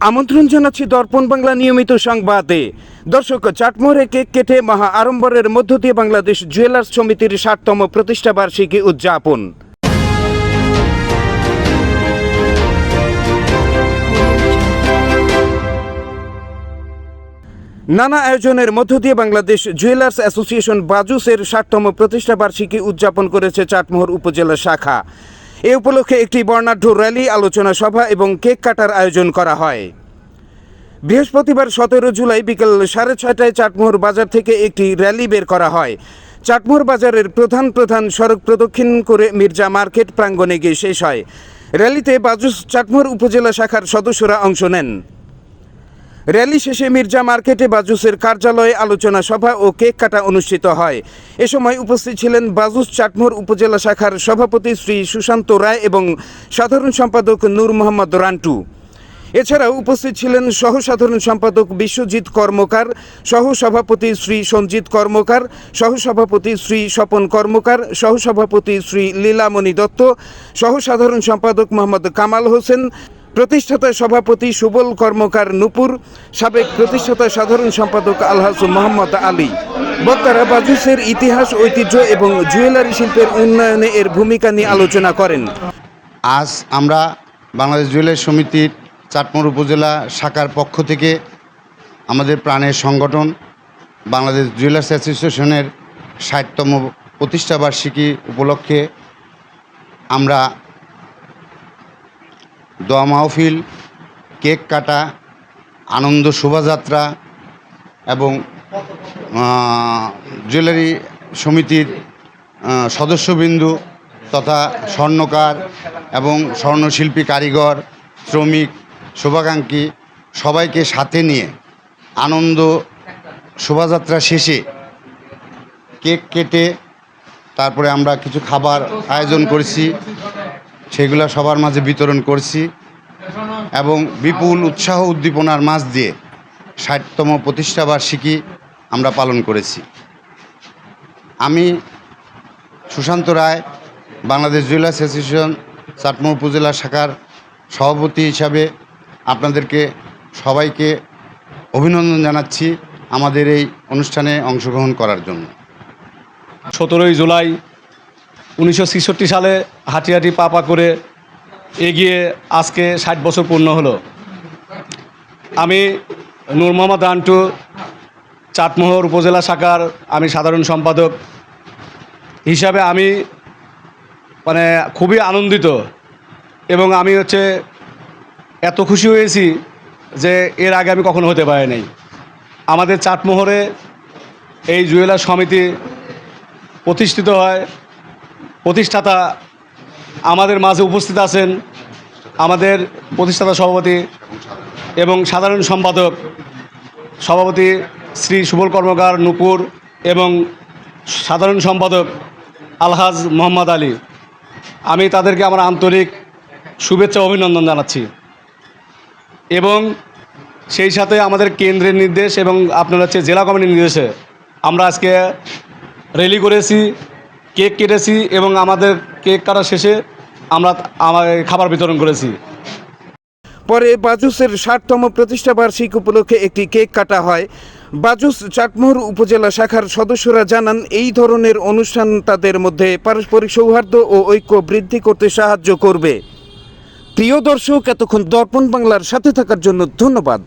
আমন্ত্রণ জানাচ্ছি দর্পণ বাংলা নিয়মিত সংবাদে। দর্শক, চাটমোহরে কেক কেটে মহা আড়ম্বরের মধ্য দিয়ে বাংলাদেশ জুয়েলার্স সমিতির ষাটতম প্রতিষ্ঠা বার্ষিকী উদযাপন। নানা আয়োজনের মধ্য দিয়ে বাংলাদেশ জুয়েলার্স অ্যাসোসিয়েশন বাজুসের ষাটতম প্রতিষ্ঠা বার্ষিকী উদযাপন করেছে চাটমোহর উপজেলা শাখা। এ উপলক্ষে একটি বর্ণাঢ্য র্যালি, আলোচনা সভা এবং কেক কাটার আয়োজন করা হয়। বৃহস্পতিবার সতেরো জুলাই বিকেল সাড়ে ছয়টায় চাটমোহর বাজার থেকে একটি র্যালি বের করা হয়। চাটমোহর বাজারের প্রধান প্রধান সড়ক প্রদক্ষিণ করে মির্জা মার্কেট প্রাঙ্গণে গিয়ে শেষ হয়। র্যালিতে বাজুস চাটমোহর উপজেলা শাখার সদস্যরা অংশ নেন। র্যালি শেষে মির্জা মার্কেটে বাজুসের কার্যালয়ে আলোচনা সভা ও কেক কাটা অনুষ্ঠিত হয়। এ সময় উপস্থিত ছিলেন বাজুস চাটমোহর উপজেলা শাখার সভাপতি শ্রী সুশান্ত রায় এবং সাধারণ সম্পাদক নূর মোহাম্মদ রান্টু। এছাড়াও উপস্থিত ছিলেন সহ সাধারণ সম্পাদক বিশ্বজিৎ কর্মকার সহ সভাপতি শ্রী সঞ্জিত কর্মকার সহ সভাপতি শ্রী স্বপন কর্মকার সহ সভাপতি শ্রী লীলামণি দত্ত সহ সাধারণ সম্পাদক মোহাম্মদ কামাল হোসেন প্রতিষ্ঠাতা সভাপতি সুবল কর্মকার নুপুর, সাবেক প্রতিষ্ঠাতা সাধারণ সম্পাদক আলহাজ মোহাম্মদ আলী। বক্তারা বাজুসের ইতিহাস, ঐতিহ্য এবং জুয়েলারি শিল্পের উন্নয়নে এর ভূমিকা নিয়ে আলোচনা করেন। আজ আমরা বাংলাদেশ জুয়েলার্স সমিতির চাটমোড় উপজেলা শাখার পক্ষ থেকে আমাদের প্রাণের সংগঠন বাংলাদেশ জুয়েলার্স অ্যাসোসিয়েশনের ষাটতম প্রতিষ্ঠাবার্ষিকী উপলক্ষে আমরা দোয়া মাহফিল, কেক কাটা, আনন্দ শোভাযাত্রা এবং জুয়েলারি সমিতির সদস্যবিন্দু তথা স্বর্ণকার এবং স্বর্ণশিল্পী কারিগর, শ্রমিক, শুভাকাঙ্ক্ষী সবাইকে সাথে নিয়ে আনন্দ শোভাযাত্রা শেষে কেক কেটে তারপরে আমরা কিছু খাবার আয়োজন করেছি। সেগুলো সবার মাঝে বিতরণ করছি এবং বিপুল উৎসাহ উদ্দীপনার মাঝ দিয়ে ষাটতম প্রতিষ্ঠা বার্ষিকী আমরা পালন করেছি। আমি সুশান্ত রায়, বাংলাদেশ জুয়েলার্স অ্যাসোসিয়েশন, চাটমোহর উপজেলা শাখার সভাপতি হিসাবে আপনাদেরকে সবাইকে অভিনন্দন জানাচ্ছি আমাদের এই অনুষ্ঠানে অংশগ্রহণ করার জন্য। সতেরোই জুলাই উনিশশো ছেষট্টি সালে হাঁটি হাঁটি পা পা করে এগিয়ে আজকে ষাট বছর পূর্ণ হলো। আমি নূর মোহাম্মদ রান্টু, চাটমোহর উপজেলা শাখার আমি সাধারণ সম্পাদক। হিসাবে আমি মানে খুবই আনন্দিত এবং আমি হচ্ছে এত খুশি হয়েছি যে এর আগে আমি কখনো হতে পারি নাই আমাদের চাটমোহরে এই জুয়েলার সমিতি প্রতিষ্ঠিত হয়। প্রতিষ্ঠাতা আমাদের মাঝে উপস্থিত আছেন আমাদের প্রতিষ্ঠাতা সভাপতি এবং সাধারণ সম্পাদক সভাপতি শ্রী সুবল কর্মকার নূপুর এবং সাধারণ সম্পাদক আলহাজ মোহাম্মদ আলী। আমি তাদেরকে আমার আন্তরিক শুভেচ্ছা অভিনন্দন জানাচ্ছি। এবং সেই সাথে আমাদের কেন্দ্রের নির্দেশ এবং আপনার হচ্ছে জেলা কমিটির নির্দেশে আমরা আজকে র্যালি করেছি। কেক কেটেছি এবং আমাদের কেক কাটা শেষে আমরা আমার খাবার বিতরণ করেছি। পরে বাজুসের ষাটতম প্রতিষ্ঠা বার্ষিক উপলক্ষে একটি কেক কাটা হয়। বাজুস চাটমোহর উপজেলা শাখার সদস্যরা জানান, এই ধরনের অনুষ্ঠান তাদের মধ্যে পারস্পরিক সৌহার্দ্য ও ঐক্য বৃদ্ধি করতে সাহায্য করবে। প্রিয় দর্শক, এতক্ষণ দর্পণ বাংলার সাথে থাকার জন্য ধন্যবাদ।